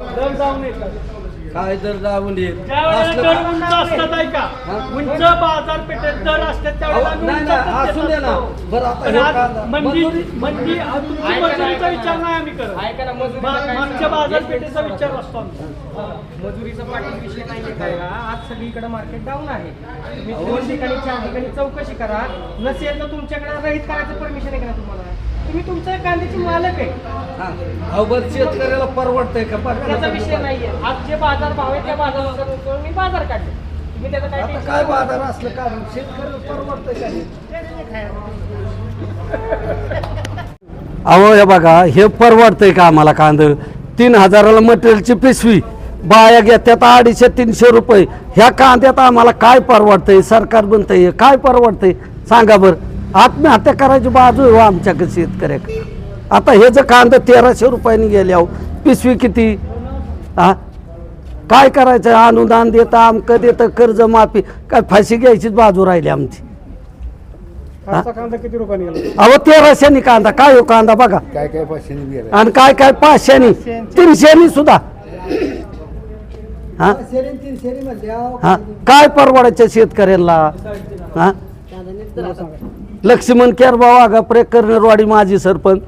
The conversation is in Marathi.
दर जाऊन येतात. काय दर जाऊन येत? उंच बाजारपेठेत दर असतात असू दे ना. असतो. बरं आता मंदी मंदी मजुरीचा विचार नाही आम्ही करत. मागच्या. बाजारपेठेचा विचार असतो मजुरीचा पाठी विषय नाही काय आज सगळीकडे मार्केट डाऊन आहे. तुम्ही दोन ठिकाणी चार ठिकाणी चौकशी करा. नसेल तर तुमच्याकडे रहित करायचं परमिशन आहे का तुम्हाला? तुम्ही तुमच्या कांद्याची मालक आहे. हा. अहो बरं शेतकऱ्याला परवडतंय का? त्याचा. विषय नाहीये. आज जे बाजार भाव आहे त्या मी बाजार काढले तुम्ही त्याचं काय आता tension काय नका बाजार असलं का? शेतकऱ्याला परवडतंय का नाही? अहो हे बघा हे परवडतंय का आम्हाला कांद? तीन हजाराला मटेरियलची पिशवी. बाया घेत्यात अडीचशे तीनशे रुपये. ह्या कांद्यात आम्हाला काय परवडतंय? सरकार बनतंय काय परवडतंय? सांगा बरं. आत्महत्या करायची बाजू आहे हो आमच्याकडे शेतकऱ्याकडे. आता हे जर कांदा तेराशे रुपयांनी गेले अहो पिशवी किती? हा काय करायचं? अनुदान देतं आमकं देतं कर्ज माफी काय फाशी घ्यायचीच बाजू राहिली आमची. कांदा किती रुपयाने गेला? अहो तेराशेनी कांदा काय हो कांदा बघा. काय काय गेलं आणि काय काय पाचशेनी? तीनशेनी सुद्धा. हा हा काय परवडायचं शेतकऱ्यांना हा लक्ष्मण केरबा वाघा प्रकरणवाडी माजी सरपंच.